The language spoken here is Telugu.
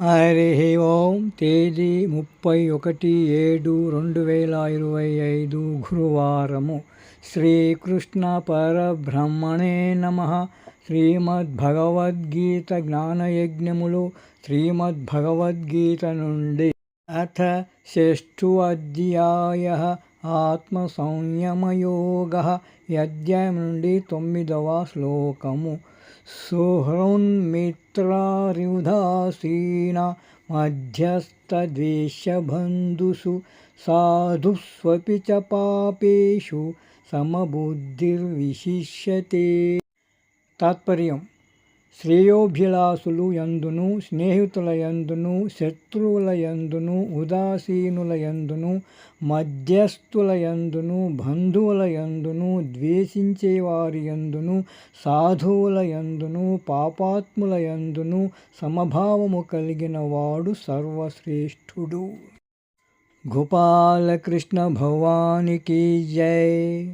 హరి ఓం తేదీ ముప్పై ఒకటి ఏడు రెండు వేల ఇరవై ఐదు గురువారము. శ్రీకృష్ణ పరబ్రహ్మణే నమ. శ్రీమద్భగవద్గీత జ్ఞానయజ్ఞములు శ్రీమద్భగవద్గీత నుండి. అథ షష్ఠు అధ్యాయ. ఆత్మ సంయమయోగ అధ్యాయం నుండి తొమ్మిదవ శ్లోకము సుహృన్మిత్రారిదాసీన మధ్యస్థద్వేషబంధుషు సాధుస్వపి చ పాపేషు సమబుద్ధిర్విశిష్యతే తాత్పర్యం శ్రేయోభిలాసులు యందును స్నేహితుల యందును శత్రువుల యందును ఉదాసీనుల యందును మధ్యస్థుల యందును బంధువుల యందును ద్వేషించేవారి యందును సాధువుల యందును పాపాత్ముల యందును సమభావము కలిగిన వాడు సర్వశ్రేష్ఠుడు. గోపాలకృష్ణ భవానికి జై.